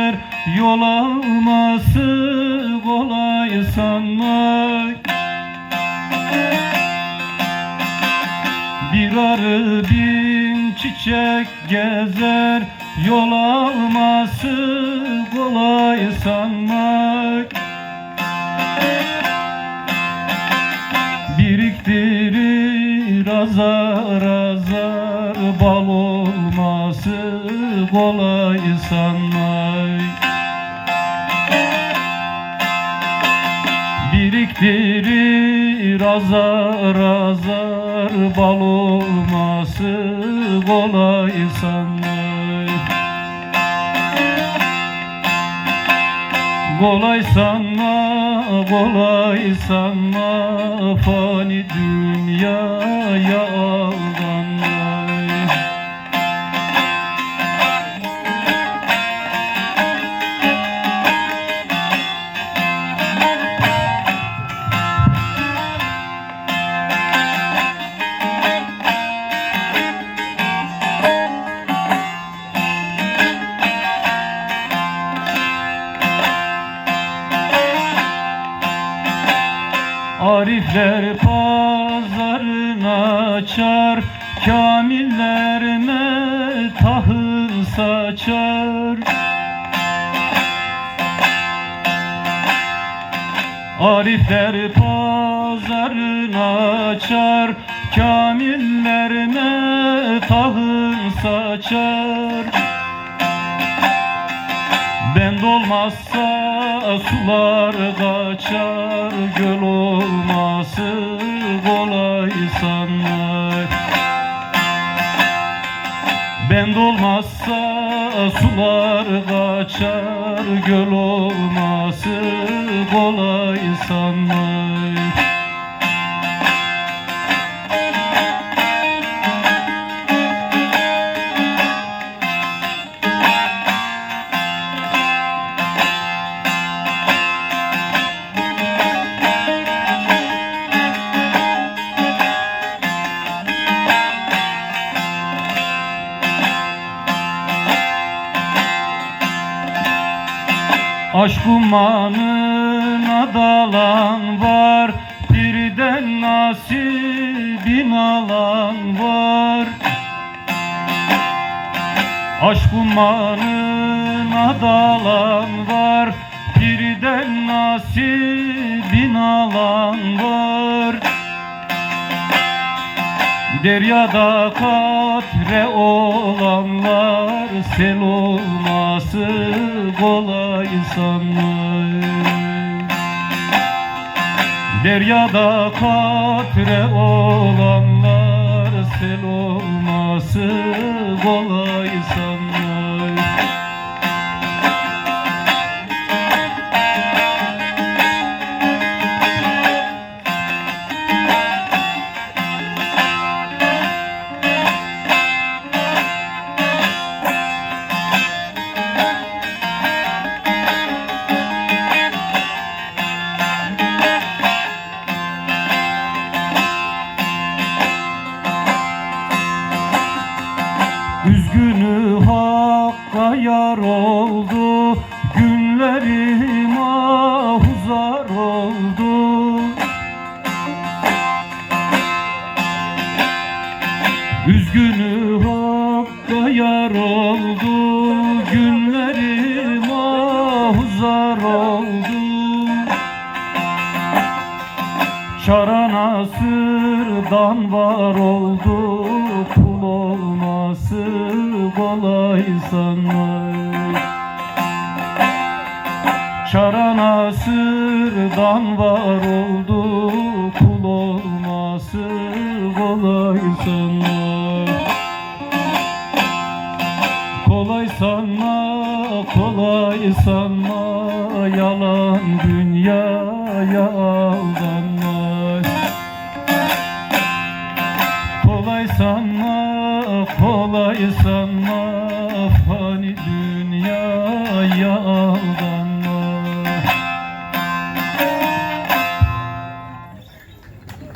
gider Yol alması kolay sanma Bir arı bin çiçek gezer Yol alması kolay sanmak. Biriktirir azar azar Bal olması kolay sanmak. Biriktirir azar azar Bal olması kolay sanmak Kolay sanma, kolay sanma Fani dünyaya aldanma Arifler pazarını açar Kamillerine tahıl saçar. Arifler pazarını açar Kamillerine tahıl saçar Bend olmazsa sular kaçar Göl olması kolay sanmak Bend olmazsa sular kaçar Göl olması kolay sanmak Aşk umanına dalan var Birden nasibin alan var. Aşk umanına dalan var Birden nasibin alan var Deryada katre olanlar sel olması kolay sanmak Deryada katre olanlar sel olması kolay Üzgünü hakka yar oldu Günlerim ahuzar oldu. Üzgünü hakka yar oldu Günlerim ahuzar oldu. Şara nasırdan var oldu olması kolay sanmak Şara nasırdan var oldu Kul olması kolay sanmak Kolay sanma, kolay sanma Yalan dünyaya fani dünyaya